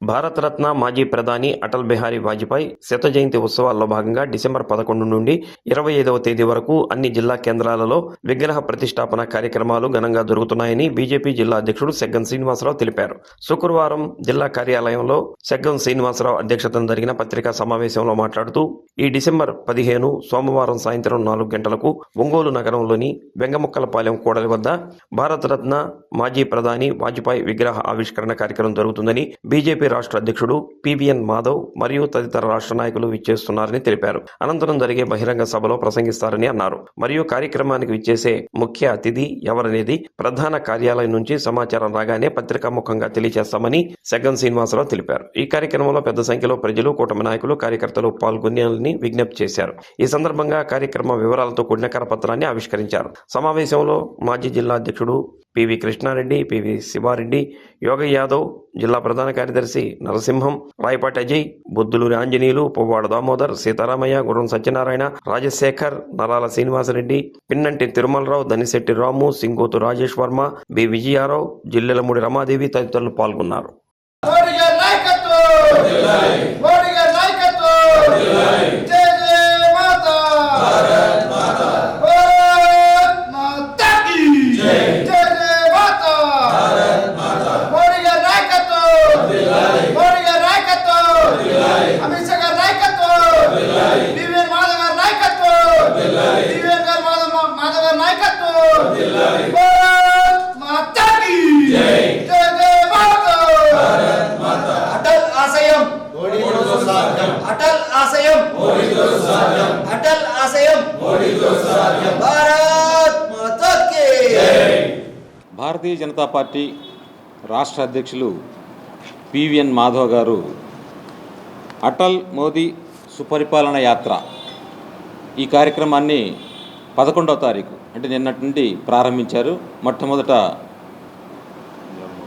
భారతరత్న మాజీ ప్రధాని అటల్ బిహారీ వాజ్పేయి శత జయంతి ఉత్సవాల్లో భాగంగా డిసెంబర్ పదకొండు నుండి ఇరవై ఐదవ తేదీ వరకు అన్ని జిల్లా కేంద్రాలలో విగ్రహ ప్రతిష్టాపన కార్యక్రమాలు ఘనంగా జరుగుతున్నాయని బీజేపీ జిల్లా అధ్యక్షుడు సెగ్గం శ్రీనివాసరావు తెలిపారు. శుక్రవారం జిల్లా కార్యాలయంలో సెగ్గం శ్రీనివాసరావు అధ్యక్షతన జరిగిన పత్రికా సమావేశంలో మాట్లాడుతూ ఈ డిసెంబర్ పదిహేను సోమవారం సాయంత్రం నాలుగు గంటలకు ఒంగోలు నగరంలోని వెంగముక్కలపాలెం కూడలి వద్ద భారతరత్న మాజీ ప్రధాని వాజ్పేయి విగ్రహ ఆవిష్కరణ కార్యక్రమం జరుగుతుందని బీజేపీ రాష్ట్ర అధ్యక్షుడు పివిఎన్ మాధవ్ మరియు తదితర రాష్ట్ర నాయకులు విచ్చేస్తున్నారని తెలిపారు. అనంతరం జరిగే బహిరంగ సభలో ప్రసంగిస్తారని అన్నారు. మరియు కార్యక్రమానికి విచ్చేసే ముఖ్య అతిథి ఎవరనేది ప్రధాన కార్యాలయం నుంచి సమాచారం రాగానే పత్రికాముఖంగా తెలియజేస్తామని సెగ్గం శ్రీనివాసరావు తెలిపారు. ఈ కార్యక్రమంలో పెద్ద సంఖ్యలో ప్రజలు కూటమి నాయకులు కార్యకర్తలు పాల్గొనాలని విజ్ఞప్తి చేశారు. ఈ సందర్భంగా కార్యక్రమ వివరాలతో కూడిన కరపత్రాన్ని ఆవిష్కరించారు. సమావేశంలో మాజీ జిల్లా అధ్యక్షుడు పివి కృష్ణారెడ్డి పివి శివారెడ్డి యోగ యాదవ్ జిల్లా ప్రధాన కార్యదర్శి నరసింహం రాయపాటి అజయ్ బొద్దులూరి ఆంజనేయులు పువ్వాడ దామోదర్ సీతారామయ్య గుర్రం సత్యనారాయణ రాజశేఖర్ నరాల శ్రీనివాసరెడ్డి పిన్నంటి తిరుమలరావు దనిశెట్టి రాము సింగోతు రాజేష్ వర్మ బి. విజయారావు జిల్లెలమూడి రమాదేవి తదితరులు పాల్గొన్నారు. మోడీ గారి నాయకత్వం! మోడీ గారి నాయకత్వం! జై మాత భారత్ మాతా కీ జై జై మాత మోడీ గారి నాయకత్వం మోడీ గారి నాయకత్వం అమిత్ షా గారి నాయకత్వం డివిఎన్ మాధవ్ గారి నాయకత్వం డివిఎన్ గారి మాధవ్ మాధవ్ గారి నాయకత్వం భారత్ మాతా కీ జై జై మాత అటల్ ఆశయం అటల్ ఆశయం అటల్ ఆశయం భారత్ మాతా కి భారతీయ జనతా పార్టీ రాష్ట్ర అధ్యక్షులు పివిఎన్ మాధవ్ గారు అటల్ మోదీ సుపరిపాలన యాత్ర ఈ కార్యక్రమాన్ని పదకొండవ తారీఖు అంటే నిన్నటి నుండి ప్రారంభించారు. మొట్టమొదట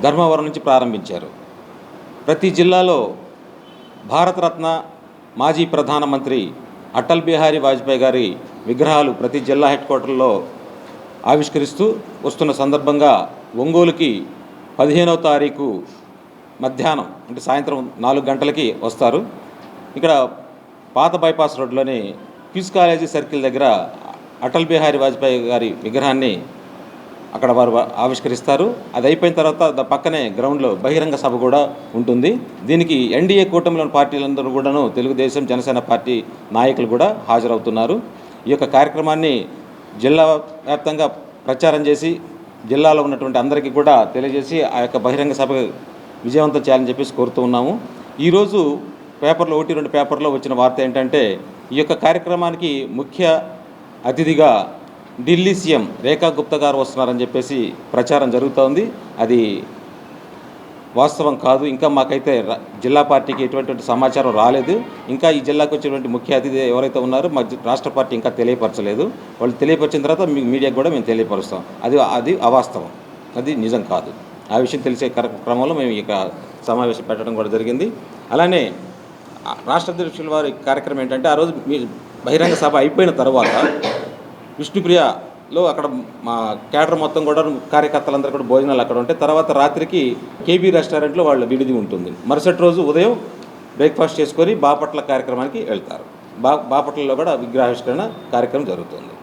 ధర్మవరం నుంచి ప్రారంభించారు. ప్రతి జిల్లాలో భారతరత్న మాజీ ప్రధానమంత్రి అటల్ బిహారీ వాజ్పేయి గారి విగ్రహాలు ప్రతి జిల్లా హెడ్ క్వార్టర్లో ఆవిష్కరిస్తూ వస్తున్న సందర్భంగా ఒంగోలుకి పదిహేనవ తారీఖు మధ్యాహ్నం అంటే సాయంత్రం నాలుగు గంటలకి వస్తారు. ఇక్కడ పాత బైపాస్ రోడ్లోని క్యూస్ కాలేజీ సర్కిల్ దగ్గర అటల్ బిహారీ వాజ్పేయి గారి విగ్రహాన్ని అక్కడ వారు ఆవిష్కరిస్తారు. అది అయిపోయిన తర్వాత పక్కనే గ్రౌండ్లో బహిరంగ సభ కూడా ఉంటుంది. దీనికి ఎన్డీఏ కూటమిలోని పార్టీలందరూ కూడాను తెలుగుదేశం జనసేన పార్టీ నాయకులు కూడా హాజరవుతున్నారు. ఈ యొక్క కార్యక్రమాన్ని జిల్లా వ్యాప్తంగా ప్రచారం చేసి జిల్లాలో ఉన్నటువంటి అందరికీ కూడా తెలియజేసి ఆ యొక్క బహిరంగ సభ విజయవంతం చేయాలని చెప్పేసి కోరుతూ ఉన్నాము. ఈరోజు పేపర్లో ఒకటి రెండు పేపర్లో వచ్చిన వార్త ఏంటంటే ఈ యొక్క కార్యక్రమానికి ముఖ్య అతిథిగా ఢిల్లీ సీఎం రేఖా గుప్తా గారు వస్తున్నారని చెప్పేసి ప్రచారం జరుగుతోంది. అది వాస్తవం కాదు. ఇంకా మాకైతే జిల్లా పార్టీకి ఎటువంటి సమాచారం రాలేదు. ఇంకా ఈ జిల్లాకు వచ్చినటువంటి ముఖ్య అతిథి ఎవరైతే ఉన్నారో మా రాష్ట్ర పార్టీ ఇంకా తెలియపరచలేదు. వాళ్ళు తెలియపరిచిన తర్వాత మీ మీడియాకు కూడా మేము తెలియపరుస్తాం. అది అది అవాస్తవం. అది నిజం కాదు. ఆ విషయం తెలిసే క్రమంలో మేము ఇక సమావేశం పెట్టడం కూడా జరిగింది. అలానే రాష్ట్ర అధ్యక్షుల వారి కార్యక్రమం ఏంటంటే ఆ రోజు మీ బహిరంగ సభ అయిపోయిన తర్వాత విష్ణుప్రియ లో అక్కడ మా క్యాటర్ మొత్తం కూడా కార్యకర్తలందరూ కూడా భోజనాలు అక్కడ ఉంటాయి తర్వాత రాత్రికి కేబీ రెస్టారెంట్లో వాళ్ళ విడిది ఉంటుంది. మరుసటి రోజు ఉదయం బ్రేక్ఫాస్ట్ చేసుకొని బాపట్ల కార్యక్రమానికి వెళ్తారు. బా బాపట్లలో కూడా విగ్రహావిష్కరణ కార్యక్రమం జరుగుతుంది.